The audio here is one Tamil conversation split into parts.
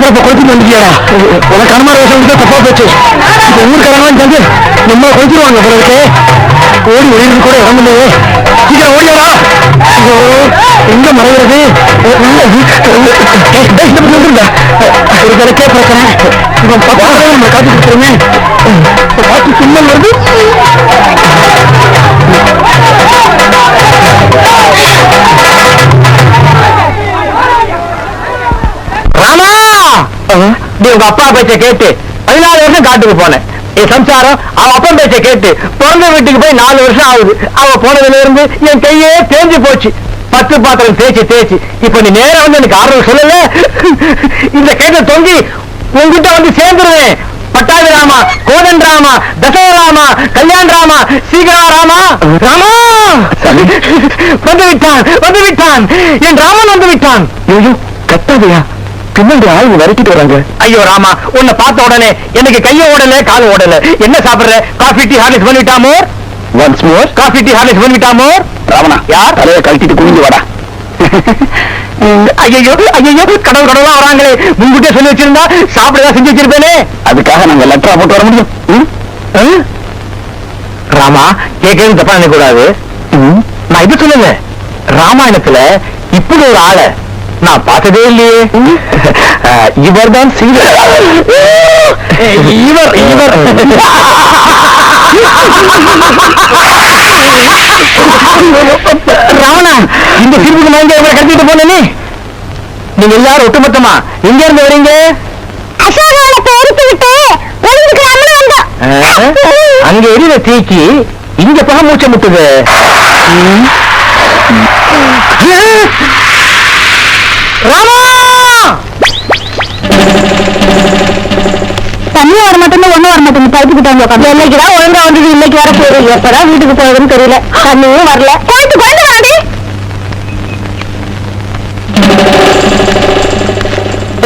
பிறப்ப கொளுத்திட்டு வந்துட்டியாடா? உனக்கு அனுமான வேஷம் கொடுத்தா தப்பா போச்சு. இப்ப ஊருக்காரங்களாம் சேர்ந்து நம்ம கொளுத்திடுவாங்க பிறகு ஓடி ஒளியிருந்து கூட இடம் இல்லையே. சீக்கிரம் ஓடியாடா ஐயோ எங்க மறைகிறது ஒரு விளக்கே பிரச்சனை இவன் பக்கம் நம்ம காட்டி கொடுத்துருமே. பாட்டு சும்மல் வருது நீ உங்க அப்பா பேச்ச கேட்டு பதினாலு வருஷம் காட்டுக்கு போனேன். என் சம்சாரம் அவன் அப்பா பேச்ச கேட்டு பிறந்த வீட்டுக்கு போய் நாலு வருஷம் ஆகுது. அவ போனதுல இருந்து என் கையே தேஞ்சு போச்சு. பத்து பாத்திரம் தேய்ச்சி தேய்ச்சி. இப்ப நீ நேரா வந்து எனக்கு ஆர்வம் சொல்லல. இந்த கேட்ட தொங்கி உங்ககிட்ட வந்து சேர்ந்துருவேன். பட்டாபி ராமா கோதன் ராமா தசரத ராமா கல்யாண் ராமா சீக்கிரா ராமா. ராமா! வந்து விட்டான் வந்து விட்டான். என் ராமன் வந்து விட்டான். ஐயோ கத்தாதையா? பின்னாடி ஆளுங்க விரட்டிட்டு வராங்க ஐயோ ராமா உன்னை பார்த்த உடனே எனக்கு கைய ஓடல கால் ஓடல. என்ன சாப்பிடுற? காஃபி டீ ஹார்லிக்ஸ் பண்ணிட்டா மோர்? Once more coffee tea Horlicks பண்ணிட்டா மோர்? ராவணா யார்? தலையை கழட்டிட்டு குனிஞ்சு வாடா. ஐயோ ஐயோ கடவுள் கடவுளா வராங்களே. முன்கூட்டியே சொல்லி வச்சிருந்தா சாப்பிடதான் செஞ்சு வச்சிருப்பேனே. அதுக்காக நாங்க லெட்டரா போட்டு வர முடியும்? ராமா கேட்கறது தப்பா நினைக்க கூடாது நான் இது சொல்லுங்க ராமாயணத்துல இப்படி ஒரு ஆளை நான் பார்த்ததே இல்லையே. இவர் தான் இவர் இவர். ராவணா இந்த சிறுவுக்கு நான் இவரை கடத்திட்டு போனேனே நீங்க எல்லாரும் ஒட்டுமொத்தமா எங்க இருந்து வரீங்க? அங்க எரியிற தீக்கி இங்க பக மூச்ச முட்டுது. தண்ணி வர மாட்டேன்னு ஒண்ணு வர மாட்டேங்குது. பைப்புக்கிட்ட வந்து உட்காந்து இன்னைக்குதான் ஒழுங்கா வந்தது? இன்னைக்கு வர போகுது எப்பதான் வீட்டுக்கு போகுதுன்னு தெரியல. தண்ணியும் வரல. போயிட்டு கொண்டு வாடி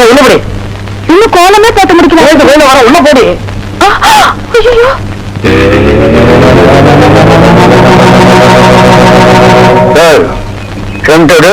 ஏய், உள்ள போடி. இன்னும் கோலமே போட்டு முடிக்கல. போயிட்டு வெளில வர. உள்ள போடி. ஐயோ. கண்டடு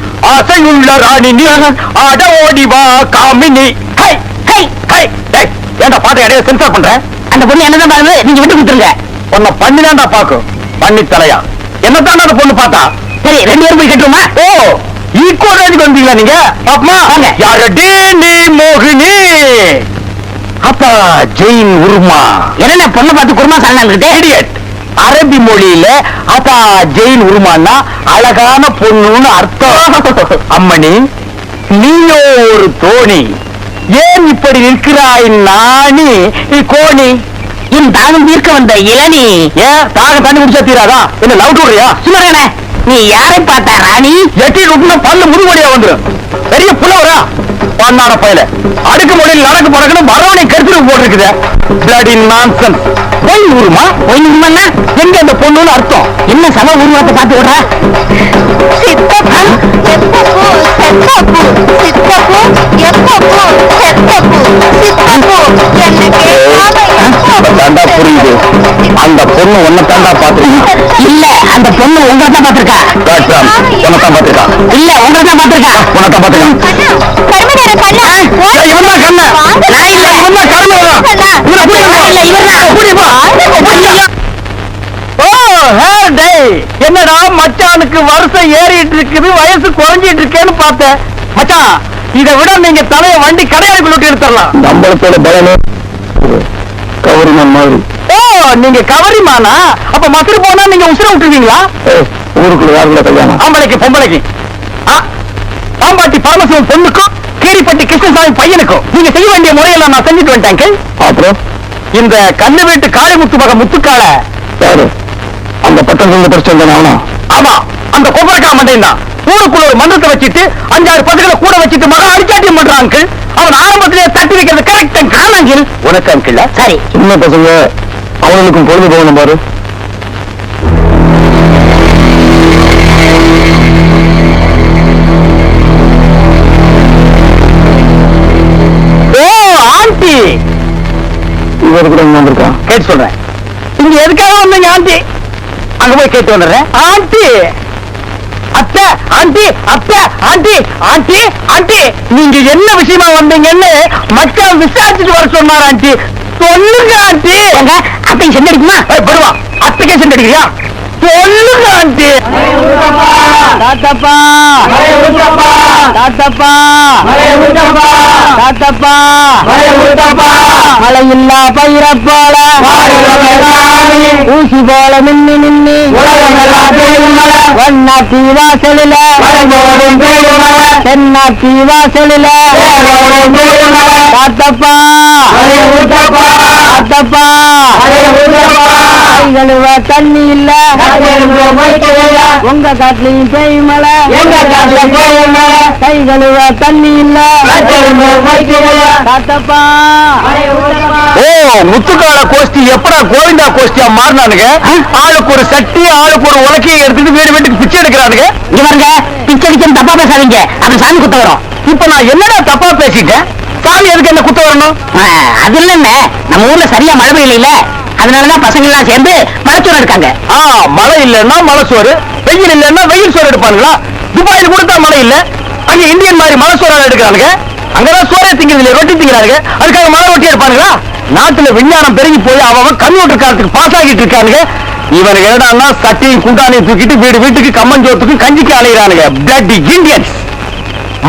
ஆசையுள்ள ராணினி. ஆட ஓடி வா காமினி. High high high. டேய் ஏன்டா பாட்டு இடையில சென்சார் பண்ற? அந்த பொண்ணு என்னதான் பாருங்க நீங்க விட்டு கொடுத்துருங்க. உன்னை பண்ணி தான்டா பாக்கும் பண்ணி தலையா. என்னத்தான் அந்த பொண்ணு பார்த்தா? சரி ரெண்டு பேரும் போய் கட்டுருமா ஓ ஈக்குவல் ரேஞ்சுக்கு வந்தீங்களா நீங்க? பாப்பமா. யாரடி நீ மோகினி? அப்பா ஜெயின் உருமா. என்ன பொண்ணை பார்த்து குருமா சாப்பிட்டு idiot. அரபி மொழியில அப்பா ஜெயின் உருமான்னா அழகான பொண்ணுன்னு அர்த்தம். அம்மணி நீயோ ஒரு தோணி. ஏன் இப்படி நிற்கிறாய் நாணி? கோணி. என் தாகம் தீர்க்க வந்த இளநீ. ஏன் தாக தண்ணி குடிச்சா தீராதா? என்ன லவ் விடுறியா சுமரகனே நீ யாரை பார்த்தா ராணி? எட்டி விட்டுனா பல்லு முதுவடியா வந்துரும். பெரிய புலவரா? பண்ணான பயல. அடுக்கு மொழியில் நடக்கு பறக்கணும் மரவனை கருத்து போட்டிருக்குது. பிளடி நான்சன் பொய் உருமா பொய் உண்மைன்னா எங்க அந்த பொண்ணுன்னு அர்த்தம். என்ன சம உருவத்தை பார்த்து விடுற? பொண்ணு உன்னை தாண்டா பாத்துருக்கா இல்ல அந்த பொண்ணு உங்களை தான் பார்த்திருக்கா. காட்டுறான் உன்னை தான் பாத்துருக்கா இல்ல உங்களை தான் பார்த்திருக்கா. உன்னை தான் ஏய், இவன் தான் கண்ணு. தான் என்னடா மச்சானுக்கு வருஷம் ஏறிட்டு இருக்குது வயசு குறைஞ்சிட்டு இருக்கேன்னு பார்த்தேன். மச்சான் இதை விட நீங்க தலைய வண்டி கடையாளுக்கு விட்டு எடுத்துடலாம். நம்மளத்தோட பலனே கவர்மெண்ட் மாதிரி. நீங்க கவரிமானா? அப்ப மசுறு போனா நீங்க உசுர விட்டுருவீங்களா? ஊருக்குள்ள யாருக்குள்ள கல்யாணம்? ஆம்பளைக்கு பொம்பளைக்கு. ஆ, பாம்பாட்டி பரமசிவம் பொண்ணுக்கும் கீரிப்பட்டி கிருஷ்ணசாமி பையனுக்கும். நீங்க செய்ய வேண்டிய முறையெல்லாம் நான் செஞ்சுட்டு வந்துட்டேன் அப்புறம்? இந்த கண்ணு வீட்டு காளிமுத்து மக முத்துக்கால யாரு? அந்த பட்டம் சொல்ல பிரச்சனை தானே அவனா? பசங்களையும் தான். ஊருக்குள்ள ஒரு மன்றத்தை வச்சுட்டு அஞ்சாறு பசங்களை கூட வச்சுட்டு மகா அடிச்சாட்டியம் பண்றான் அங்கிள் அவன் ஆரம்பத்திலே தட்டி வைக்கிறது கரெக்ட் அங்கிள் உனக்கு அங்கிள் சரி சின்ன பசங்க. அவங்களுக்கும் பொழுது போகணும் பாரு இவர் கூட இங்க வந்திருக்கான் கேட்டு சொல்றேன். இங்க எதுக்காக வந்தீங்க ஆண்டி? அங்க போய் கேட்டு வந்துடுறேன். ஆண்டி. அத்தை ஆண்டி அத்தை ஆண்டி ஆண்டி ஆண்டி. நீங்க என்ன விஷயமா வந்தீங்கன்னு மச்சான் விசாரிச்சுட்டு வர சொன்னார் ஆண்டி. சொல்லுங்க ஆண்டி. அத்தைக்கு சென்று அடிக்குமா அப்ளிகேஷன் அத்தைக்கே அடிக்கிறியா சொல்லுங்க ஆண்டி தாத்தப்பா. தாத்தப்பா. தாத்தப்பா. மழையில்லா பயிர போல ஊசி போல மின்னி மின்னி. வண்ணாத்தி வாசலில. தென்னாத்தி வாசலில. தாத்தப்பா. தாத்தப்பா. தண்ணி இல்ல. உங்க காட்டுலயும் பெய் மழை. கை கழுவ தண்ணி இல்ல. ஓ முத்துக்கால கோஷ்டி எப்படா கோவிந்தா கோஷ்டியா மாறினானுங்க? ஆளுக்கு ஒரு சட்டி ஆளுக்கு ஒரு உலக்கையை எடுத்துட்டு வீடு வீட்டுக்கு பிச்சை எடுக்கிறானுங்க. இங்க பாருங்க பிச்சை அடிக்கணும் தப்பா பேசாதீங்க. அது சாமி குத்த வரும். இப்ப நான் என்னடா தப்பா பேசிட்டேன்? சாமி எதுக்கு என்ன குத்த வரணும்? அது இல்லன்னு நம்ம ஊர்ல சரியா மழை பெய்யல அதனாலதான் பசங்க எல்லாம் சேர்ந்து மலைச்சோறு எடுக்காங்க. ஆ மழை இல்லன்னா மலை சோறு வெயில் இல்லன்னா வெயில் சோறு எடுப்பாங்களா துபாயில் கூட தான் மழை இல்ல. அங்க இந்தியன் மாதிரி மலை சோறு எடுக்கிறானுங்க. அங்கதான் சோறே திங்கிறது இல்ல ரொட்டி திங்கிறாங்க அதுக்காக மலை ரொட்டி எடுப்பாங்களா நாட்டுல விஞ்ஞானம் பெருகி போய் அவன் கம்ப்யூட்டர் காலத்துக்கு பாஸ் ஆகிட்டு இருக்கானுங்க. இவனுக்கு என்னடான்னா சட்டியும் குண்டானையும் தூக்கிட்டு வீடு வீட்டுக்கு கம்மஞ்சோத்துக்கும் கஞ்சிக்கு அலையிறானுங்க. பிளட் இந்தியன்ஸ்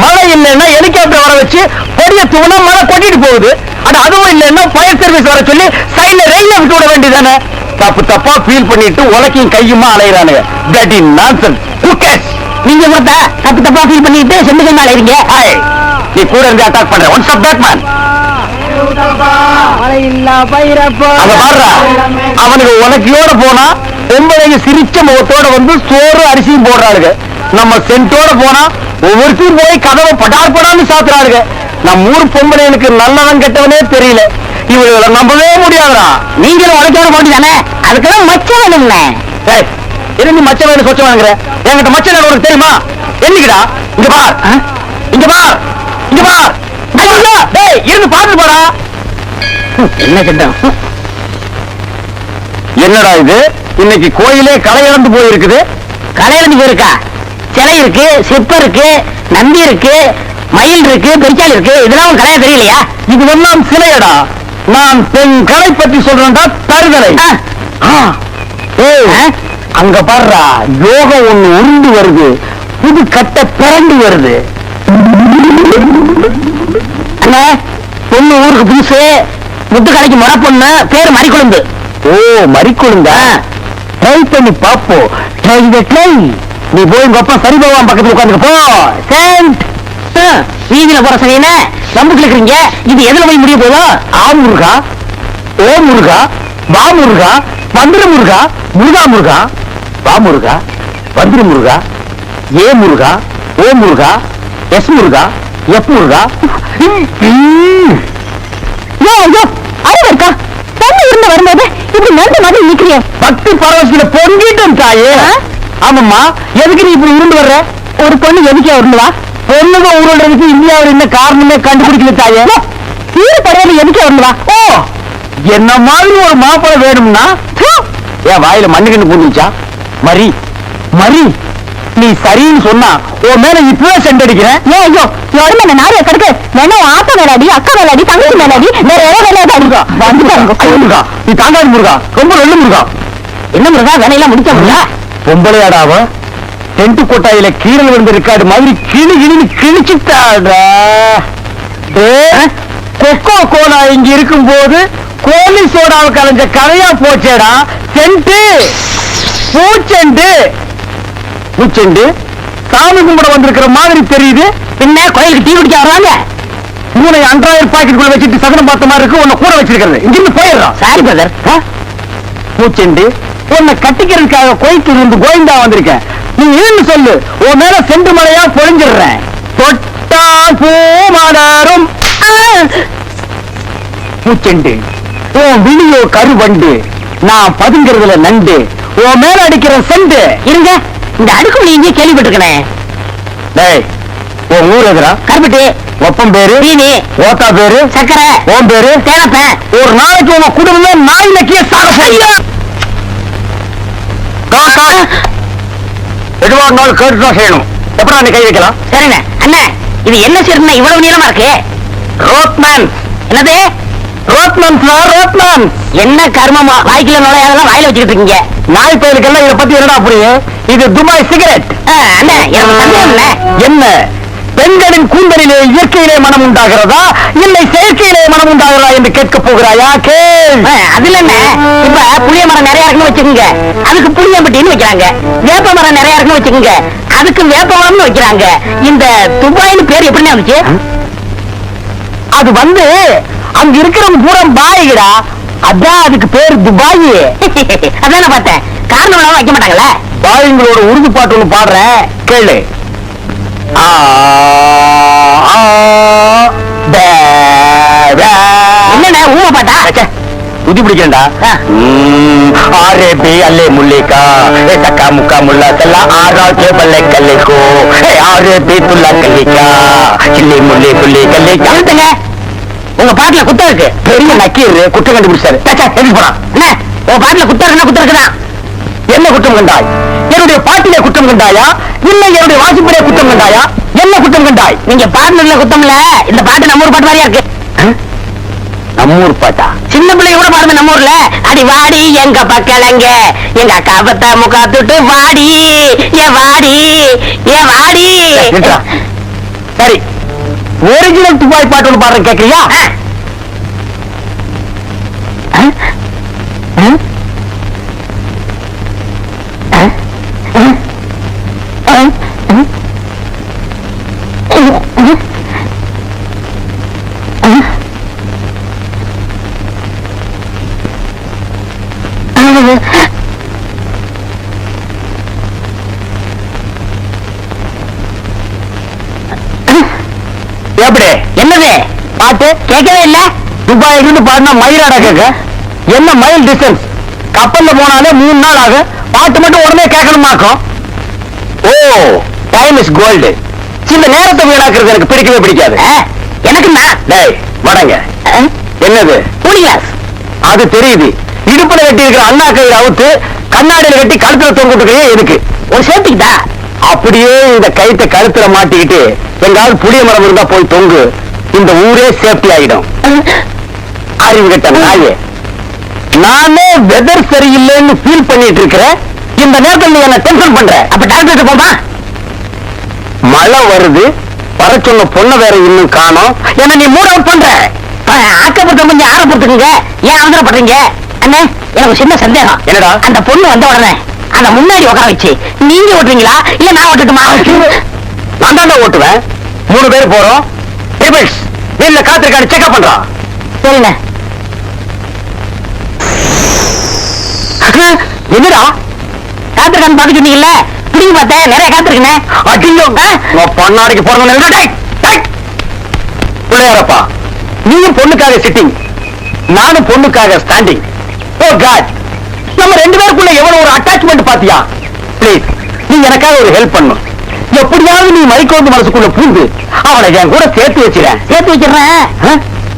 மழை இல்லைன்னா ஹெலிகாப்டர் வர வச்சு பொடிய தூணா மழை கொட்டிட்டு போகுது. ஆனா அதுவும் இல்லைன்னா ஃபயர் சர்வீஸ் வர சொல்லி சைட்ல ரயில்ல விட்டு விட வேண்டியதானே தப்பு தப்பா ஃபீல் பண்ணிட்டு உலக்கையும் கையுமா அலைகிறானுங்க தட் இன் நான்சன் குக்கஸ் நீங்க கூட தப்பு தப்பா ஃபீல் பண்ணிட்டு செம்மி செம்மி அலைறீங்க ஹாய் நீ கூட இருந்து அட்டாக் பண்ற. ஒன் ஸ்டாப் பேக் மேன் அங்க பாடுறா. அவனுக்கு உனக்கியோட போனா பொம்பளைங்க சிரிச்ச முகத்தோட வந்து சோறு அரிசியும் போடுறாளுங்க. நம்ம சென்ட்டோட போனா ஒவ்வொருத்தையும் போய் கதவை படார் படான்னு சாத்துறாளுங்க நம்ம ஊர் எனக்கு நல்லவன் கெட்டவனே தெரியல. இவர்களை நம்பவே முடியாதுடா. நீங்களும் உனக்கோட போட்டிதானே அதுக்கெல்லாம் மச்ச வேணும்னே இருந்து மச்ச வேணும் சொச்ச வாங்குற என்கிட்ட மச்ச வேணும் உனக்கு தெரியுமா? என்னைக்குடா? இங்க பார். இங்க பார். இங்க பார். டேய் இருந்து பாத்துட்டு போடா. என்ன திட்டம் என்னடா இது? இன்னைக்கு கோயிலே களை இழந்து போயிருக்குது. களை இழந்து போயிருக்கா? சிலை இருக்கு சிற்பம் இருக்கு நந்தி இருக்கு மயில் இருக்கு பெருச்சாலி இருக்கு. இதெல்லாம் உன் கலையா தெரியலையா? இது எல்லாம் சிலையடா. நான் பெண் கலை பற்றி சொல்றேன்டா தருதலை. அங்க பாருடா யோகம் ஒண்ணு உருண்டு வருது. புது கட்ட பிறண்டு வருது. அண்ணே பொண்ணு ஊருக்கு புதுசு. முத்து கடைக்கு முறை பொண்ணு பேரு மறிக்குழுந்து. ஓ மறிக்குழுந்தா? ட்ரை பண்ணி பாப்போம். Try the try. நீ போய் உங்க அப்பா சரி பகவான் பக்கத்துல உட்காந்துக்க போ. வீதியில போற சரியான நம்பு கிழக்குறீங்க இது எதுல போய் முடிய போதோ ஆ முருகா ஓ முருகா வா முருகா மந்திர முருகா முருகா முருகா வா முருகா மந்திர முருகா ஏ முருகா ஓ முருகா எஸ் முருகா எஃப் முருகா. ஐயோ அறிவு இருக்கா? தண்ணி இருந்து வரும்போது இப்படி நண்டு மாதிரி நிக்கிறிய. பக்தி பரவசில பொங்கிட்டும் தாயே. ஆமாம்மா. எதுக்கு நீ இப்படி உருண்டு வர்ற? ஒரு பொண்ணு எதுக்கே உருண்டுவா பொண்ணுங்க உருள்றதுக்கு இந்தியாவில் என்ன காரணமே கண்டுபிடிக்கல தாயே? தீர படையில எதுக்கே உருண்டுவா ஓ என்ன மாதிரி ஒரு மாப்பிளை வேணும்னா? என் வாயில மண்ணு கண்டு பூந்துச்சா மரி மரி நீ சரின்னு சொன்னா உன் மேல இப்பவே சென்றடிக்கிறேன் ஏ ஐயோ உடம்பு என்ன நாரிய கிடக்கு? வேணா ஆத்தா வேலாடி அக்கா வேலாடி தங்கச்சி வேலாடி வேற ஏதோ வேலையாடி முருகா ஐயோ, முருகா நீ தாங்காது முருகா ரொம்ப நல்ல முருகா. என்ன முருகா வேலையெல்லாம் முடிச்ச முடியா பொம்பளையாடாவ? டென்ட் கொட்டாயில கீரல் விழுந்த இருக்காடு மாதிரி கிளி கிளின்னு கிழிச்சுட்டாடா. கொக்கோ கோலா இங்க இருக்கும்போது கோலி சோடாவை கலைஞ்ச கதையா போச்சேடா. சென்ட்டு பூச்செண்டு. பூச்செண்டு? சாமி கும்பிட வந்திருக்கிற மாதிரி தெரியுது. பின்ன கோயிலுக்கு டீ குடிக்க வர்றாங்க. மூணை அன்றாயிரம் பாக்கெட்டுக்குள்ள வச்சுட்டு சகனம் பார்த்த மாதிரி இருக்கு. உன்னை கூட வச்சிருக்கிறது. இங்கிருந்து போயிடுறான் சாரி பிரதர் பூச்செண்டு உன்னை கட்டிக்கிறதுக்காக கோயத்தூர் இருந்து கோயந்தா வந்திருக்கேன். நீ இருந்து சொல்லு? உன் மேல செண்டு மலையா பொழிஞ்சிடுறேன். தொட்டா பூ மலரும் பூச்செண்டு. உன் விழியோ கருவண்டு. நான் பதுங்கிறதுல நண்டு. உன் மேல அடிக்கிற செண்டு. இருங்க. இந்த அடுக்குமணி இங்கே கேள்விப்பட்டிருக்கேன். டேய் உன் ஊர் எதுரா? கருப்பட்டி. ஒப்பம் பேரு? தீனி ஓத்தா பேரு? சக்கரை உன் பேரு? தேனப்பேன் ஒரு நாளைக்கு உங்க குடும்பமே நாய் நக்கிய சாக செய்ய எதுவா இருந்தாலும் கேட்டுதான் செய்யணும். எப்படா நீ கை வைக்கலாம்? சரிண்ணே. அண்ணே இது என்ன சீர்னா இவ்வளவு நீளமா இருக்கு? ரோட்மேன். என்னது? ரோட்மேன்ஸ்னா ரோட்மேன். என்ன கர்மமா? வாய்க்குள்ள நுழையாதெல்லாம் வாயில வச்சுக்கிட்டு இருக்கீங்க. நாய் பயலுக்கெல்லாம் இதை பத்தி என்னடா புரியும்? இது துபாய் சிகரெட். அண்ணே பெண்களின் கூந்தலிலே இயற்கையிலே மனம் உண்டாகிறதா? இல்லை செயற்கையிலே மனம் உண்டாகிறதா என்று கேட்க போகிறாயா? கேள். அதுல என்ன? இப்ப புளிய மரம் நிறைய இருக்குன்னு வச்சுக்கோங்க. அதுக்கு புளியம்பட்டின்னு வைக்கிறாங்க. வேப்ப மரம் நிறைய இருக்குன்னு வச்சுக்கோங்க. அதுக்கு வேப்ப மரம்னு வைக்கிறாங்க. இந்த துபாய்னு பேர் எப்படிண்ணே வந்துச்சு அது வந்து அங்க இருக்கிற பூரா பாய்கடா. அதான் அதுக்கு பேர் துபாய். அதான் பார்த்தேன். காரணம் வைக்க மாட்டாங்கல்ல பாய்ங்களோட உறுதிப்பாட்டு ஒண்ணு பாடுறேன். கேளு. ஆ. என்னண்ணே ஊமை பாட்டா? உதி பிடிக்கண்டா. ஆரே பி அல்லே முல்லிக்கா. ஏ தக்கா முக்கா முல்லா கல்லா ஆரா கே பல்லே கல்லிக்கோ. ஏ ஆரே பி துல்லா கல்லிக்கா. சில்லி முல்லி புல்லி நிறுத்துங்க உங்க பாட்டுல குத்தம் இருக்கு. பெரிய நக்கீர் குற்றம் கண்டுபிடிச்சாரு. ச்சே, எதுக்கு போறான்? உங்க பாட்டுல குத்தம் இருக்குன்னா குத்தம் இருக்குதான். என்ன குற்றம் கண்டாய்? என்னுடைய பாட்டிலே குற்றம் கண்டாயா? இல்லை என்னுடைய வாசிப்பிலே குற்றம் கண்டாயா? என்ன குற்றம் கண்டாய்? நீங்க பாட்டுல குத்தம் இல்ல. இந்த பாட்டு நம்ம ஊர் பாட்டு மாதிரியா இருக்கு? நம்மூர் பாட்டா? சின்ன பிள்ளை கூட பாருங்க நம்ம ஊர்ல. அடி வாடி எங்க பக்கலங்க எங்க அக்கா பத்த முக்கா துட்டு வாடி. ஏ வாடி ஏ வாடி. சரி. ஒரிஜினல் துபாய் பாட்டு ஒன்று பாடுறேன் கேட்கறியா கேட்கவே இல்ல? துபாயில இருந்து பாடினா மயிலாடா கேட்க. என்ன மைல் டிஸ்டன்ஸ் கப்பல்ல போனாலே மூணு நாள் ஆகும். பாட்டு மட்டும் உடனே கேட்கணுமாக்கும் ஓ டைம் இஸ் கோல்டு இந்த நேரத்தை வீணாக்குறது எனக்கு பிடிக்கவே பிடிக்காது. எனக்குண்ணா டேய் வடங்க? என்னது? கிளாஸ் அது தெரியுது. இடுப்புல கட்டி இருக்கிற அண்ணா கையில அவுத்து கண்ணாடியில கட்டி கழுத்துல தொங்கிட்டு எதுக்கு? ஒரு சேஃப்டிக்குதா அப்படியே இந்த கயித்தை கழுத்துல மாட்டிக்கிட்டு எங்காவது புளிய மரம் இருந்தா போய் தொங்கு. இந்த ஊரே சேஃப்டி ஆயிடும். அறிவு கட்ட நாயே. நானே வெதர் சரியில்லைன்னு ஃபீல் பண்ணிட்டு இருக்கிறேன். இந்த நேரத்தில் நீ என்ன டென்ஷன் பண்ற. அப்ப டாக்டர் போமா மழை வருது. வர சொன்ன பொண்ணை வேற இன்னும் காணோம். என்ன நீ மூட் அவுட் பண்ற. ஆக்கப்பட்ட கொஞ்சம் ஆற போட்டுக்குங்க ஏன் அவசரப்படுறீங்க? அண்ணே எனக்கு சின்ன சந்தேகம். என்னடா? அந்த பொண்ணு வந்த உடனே அந்த முன்னாடி உட்கார வச்சு நீங்க ஓட்டுறீங்களா இல்ல நான் ஓட்டட்டுமா? நான் தான் ஓட்டுவேன். மூணு பேர் போறோம். டேபிள்ஸ் வீட்டுல காத்திருக்காரு செக்அப் பண்றான் சரிண்ணே. என்னடா? காத்திருக்கான்னு பார்க்க சொன்னீங்கல்ல? பிடிங்க பார்த்தேன் நிறைய காத்திருக்கேன் அடியோ நான் பொண்ணாடிக்கு போறவங்க பிள்ளையாரப்பா நீயும் பொண்ணுக்காக சிட்டிங் நானும் பொண்ணுக்காக ஸ்டாண்டிங் ஓ காட் நம்ம ரெண்டு பேருக்குள்ள எவ்வளவு ஒரு அட்டாச்மெண்ட் பாத்தியா ப்ளீஸ் நீ எனக்காக ஒரு ஹெல்ப் பண்ணும் எப்படியாவது நீ மைக்கோந்து மனசுக்குள்ள பூந்து அவளை என் கூட சேர்த்து வச்சிடேன் சேர்த்து வச்சிடுறேன்.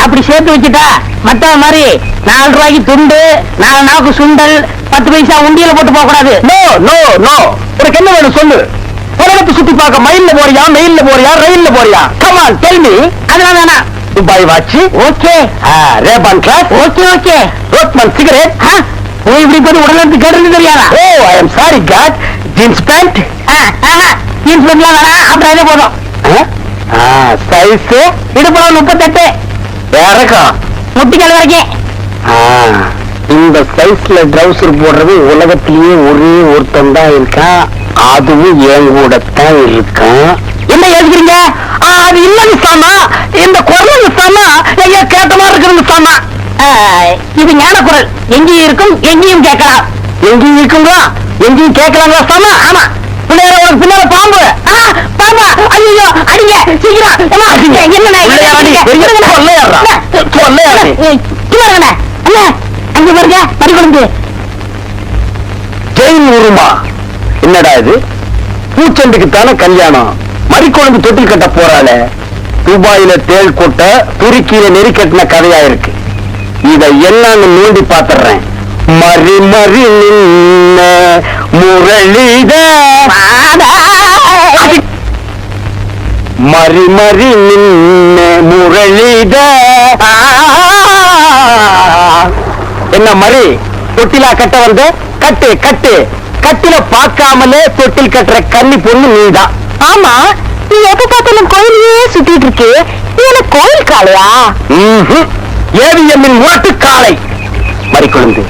அப்படி சேர்த்து வச்சுட்டா மத்த மாதிரி நாலு ரூபாய்க்கு துண்டு நாலு நாக்கு சுண்டல் பத்து பைசா உண்டியல போட்டு போக கூடாது. நோ நோ நோ உனக்கு என்ன வேணும் சொல்லு. உலகத்தை சுத்தி பார்க்க மயில்ல போறியா மெயில்ல போறியா ரயில்ல போறியா? கமான் டெல் மீ அதெல்லாம் வேணாம். Dubai watch okay Ray Ban glass okay okay Rothmans cigarette போய் இப்படி போய் உடனே கேட்டு தெரியாதா? ஓ I am sorry God jeans pant jeans பேண்ட்லாம் வேணாம். அப்புறம் இதே போதும்? சைஸ் இடுப்புல முப்பத்தெட்டு. இறக்கம் முட்டிக்கால் வரைக்கும். ஆ, இந்த சைஸ்ல ட்ரௌசர் போடுறது உலகத்திலேயே ஒரே ஒருத்தன் தான் இருக்கான் அதுவும் என் கூட தான் இருக்கான். என்ன ஆ, அது இல்லைன்னு சொன்னா இந்த குரல் சொன்னா எங்க கேட்ட மாதிரி இருக்கிறது சொன்னா. இது ஞான குரல். எங்கேயும் இருக்கும் எங்கேயும் கேட்கலாம். எங்கேயும் இருக்குங்களா? எங்கேயும் கேட்கலாங்களா? சொன்னா ஆமா. பிள்ளையார உனக்கு பின்னால பாம்பு. ஆ, பாப்பா ஐயோ அடிங்க சீக்கிரம். அங்க பாருங்க ஜெயின் உருமா. என்னடா இது? பூச்செண்டுக்கு தானே கல்யாணம். மறிக்குழம்பு தொட்டில் கட்ட போறாள. துபாயில தேள் கொட்ட துருக்கியில நெறி கட்டின கதையா இருக்கு. இத என்னன்னு நோண்டி பாத்துறேன். மறி மறி நின்ன முரளித மறி மறி நின்ன முரளித. என்ன மறி? தொட்டிலா கட்ட வந்த? கட்டு கட்டு. கட்டில பார்க்காமலே தொட்டில் கட்டுற கன்னி பொண்ணு நீதான் ஆமா நீ எப்ப பார்த்தாலும் கோயிலையே சுத்திட்டு இருக்கு. நீ என்ன கோயில் காளையா. ஏவிஎம்மின் முரட்டு காளை. மறிக்கொழுந்து.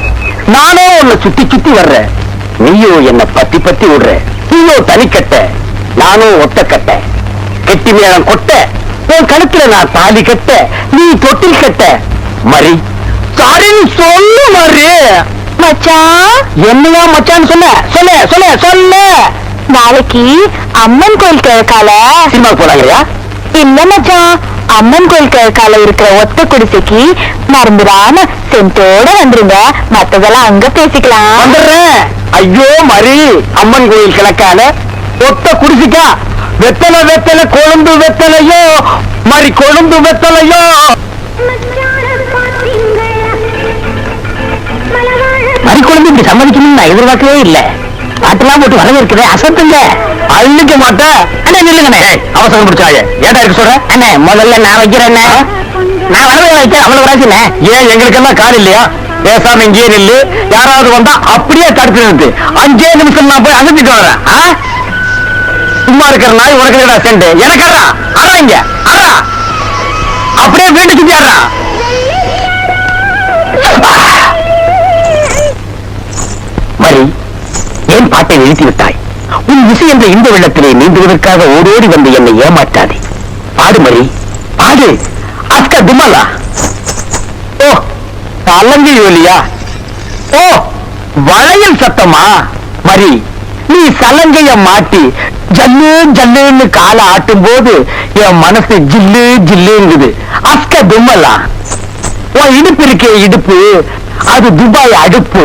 நானே உன்னை சுத்தி சுத்தி வர்றேன். நீயோ என்ன பத்தி பத்தி விடுற. நீயோ தனிக்கட்ட நானும் ஒத்த கட்ட. கெட்டி மேளம் கொட்ட. உன் கழுத்துல நான் தாலி கட்ட. நீ தொட்டில் கட்ட. மறி சாரின்னு சொல்லு மறி மச்சான் என்னையா மச்சான்னு சொன்ன? சொல்ல சொல்ல சொல்ல நாளைக்கு அம்மன் கோயில் கிழக்கால சினிமா போறாங்கயா இல்ல மச்சான் அம்மன் கோயில் கிழக்கால இருக்கிற ஒத்த குடிசைக்கு மறந்துடாம சென்ட்டோட வந்துருங்க. மத்ததெல்லாம் அங்க பேசிக்கலாம். வந்துடுறேன். ஐயோ மரி. அம்மன் கோயில் கிழக்கால ஒத்த குடிசைக்கா? வெத்தலை வெத்தலை கொழுந்து வெத்தலையோ? மரி கொழுந்து வெத்தலையோ? மறி கொழுந்து இப்படி சம்மதிக்கணும்னு நான் எதிர்பார்க்கவே இல்ல. பாட்டெல்லாம் போட்டு வரவேற்கிறேன் அசத்துங்க அள்ளிக்க மாட்டேன் அண்ணே நில்லுங்கண்ணே. அவசரம் பிடிச்சாய ஏடா இருக்கு சொல்ற? அண்ணே முதல்ல நான் வைக்கிறேன் நான் வரவே வைக்கிறேன் அவ்வளவு ராசிண்ணே ஏன் எங்களுக்கெல்லாம் கால் இல்லையா? பேசாம இங்கேயே நில்லு. யாராவது வந்தா அப்படியே தடுத்து நிறுத்து. அஞ்சே நிமிஷம் நான் போய் அனுப்பிட்டு வரேன்? சும்மா இருக்கிற நாய் உனக்கு செண்டு? எனக்கு அறா. அறா இங்க. அறா. அப்படியே வீட்டு சுத்தி மரி ஏன் பாட்டை நிறுத்தி விட்டாய் உன் இசை என்ற இந்த வெள்ளத்திலே நீந்துவதற்காக ஓடோடி வந்து என்னை ஏமாற்றாதே. பாடு மரி பாடு. அஸ்க தும்மலா ஓ தலங்கி ஒலியா? ஓ வளையல் சத்தமா? மரி நீ சலங்கைய மாட்டி ஜல்லு ஜல்லுன்னு காலை ஆட்டும் போது என் மனசு ஜில்லு ஜில்லுங்குது. அஸ்க தும்மலா உன் இடுப்பு இருக்கே இடுப்பு அது துபாய் அடுப்பு.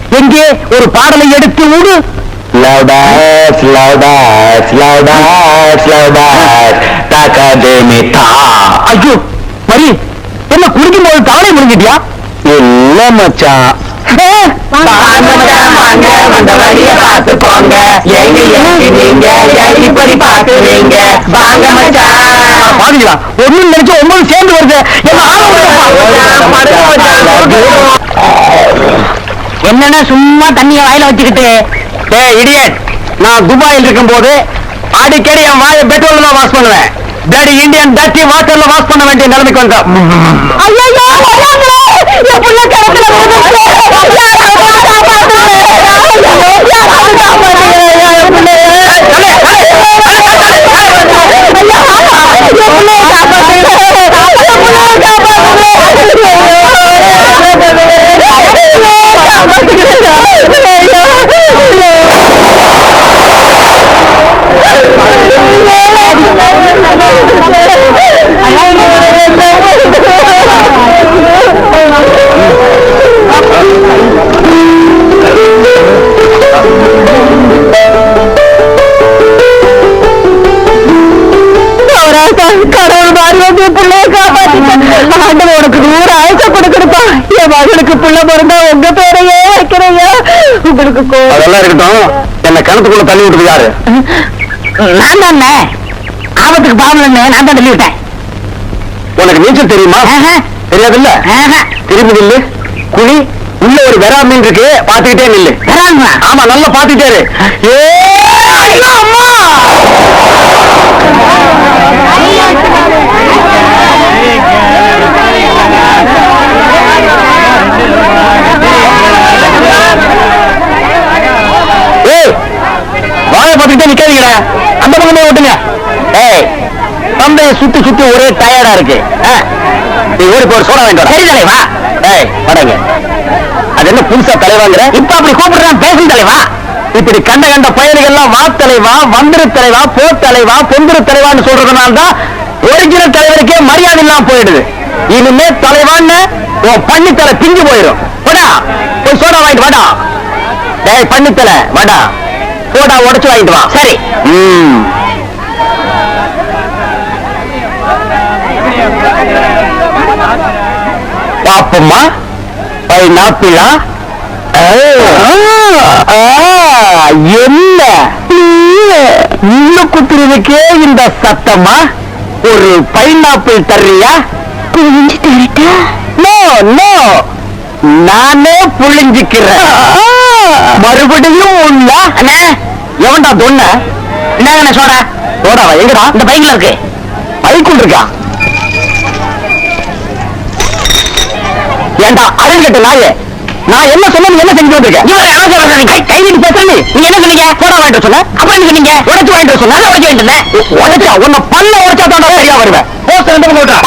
எங்கே? ஒரு பாடலை எடுத்து விடு லவுடாஸ் லவுடாஸ் லவுடாஸ் லவுடாஸ் தகதேமி தா ஐயோ மரி என்ன குடிக்கும் போது தவணை முடிஞ்சிட்டியா இல்ல மச்சான் ஒண்ணு நினைச்சு ஒன்பது சேர்ந்து வருது. என்னன்னா சும்மா தண்ணிய வாயில வச்சுக்கிட்டு ஏ இடியட் நான் துபாயில் இருக்கும் போது அடிக்கடி என் வாயை பெட்ரோல் தான் வாஷ் பண்ணுவேன். டேடி இந்தியன் டட்டி வாட்டர்ல வாஷ் பண்ண வேண்டிய நிலைமைக்கு வந்தோம் ஐயோ பிள்ளைய காப்பாத்திட்டேன். ஆண்டவன் உனக்கு நூறு ஆயுச கொடுக்கணுப்பா என் மகனுக்கு புள்ள பிறந்தா உங்க பேரையே உங்களுக்கு அதெல்லாம் இருக்கட்டும். என்ன கிணத்துக்குள்ள தள்ளி விட்டது யாரு? நான் தானே. ஆபத்துக்கு நான் தான் தள்ளி விட்டேன். உனக்கு நீச்சல் தெரியுமா? ஆஹா. தெரியாதுல்ல? ஆஹா. திரும்பி நில்லு. குழி உள்ள ஒரு வெறா மீன் இருக்கு. பாத்துக்கிட்டே நில்லு. ஆமா நல்லா இரு. ஏ ஐயோ, அம்மா நிக்காதீங்கடா. அந்த பக்கமே விட்டுங்க ஏய் தந்தையை சுத்தி சுத்தி ஒரே டயர்டா இருக்கு. நீ ஓடி போய் சோடா வாங்கிட்டு சரி தலைவா. ஏய் வடங்க அது என்ன புதுசா தலைவாங்கிற? இப்ப அப்படி கூப்பிடுறான் பேசும் தலைவா. இப்படி கண்ட கண்ட பயணிகள்லாம் வா தலைவா வந்திரு தலைவா போ தலைவா பொந்திரு தலைவான்னு சொல்றதுனால தான் ஒரிஜினல் தலைவருக்கே மரியாதை இல்லாம போயிடுது. இனிமே தலைவான்னு உன் பண்ணித்தலை பிஞ்சு போயிடும் வாடா போய் சோடா வாங்கிட்டு வாடா. டேய் பண்ணித்தலை வாடா. சோடா உடைச்சு வாங்கிட்டு வா. சரி. பாப்பம்மா. பைனாப்பிளா? என்ன? குத்துறதுக்கே இந்த சத்தமா ஒரு பைனாப்பிள் தர்றியா? No no. நானே புழிஞ்சுக்கிறேன். மறுபடியும் உள்ள அண்ணே. எவன்டா தொன்ன? என்னங்கண்ணே சோடா சோடாவா எங்கடா? இந்த பைக்ல இருக்கு. பைக்குள் இருக்கா? ஏண்டா அருங்கட்ட நாயே? நான் என்ன சொன்ன என்ன செஞ்சு வந்திருக்க இவரை அவசரம் நீ கை நீ நீங்க என்ன சொன்னீங்க? போடா வாங்கிட்டு சொன்ன அப்புறம் என்ன சொன்னீங்க? உடைச்சு வாங்கிட்டு சொன்ன உடைச்சு வாங்கிட்டு உடைச்சா உன்னை பல்ல உடைச்சா தான் சரியா வருவேன். போஸ்ட் ரெண்டு விட்டா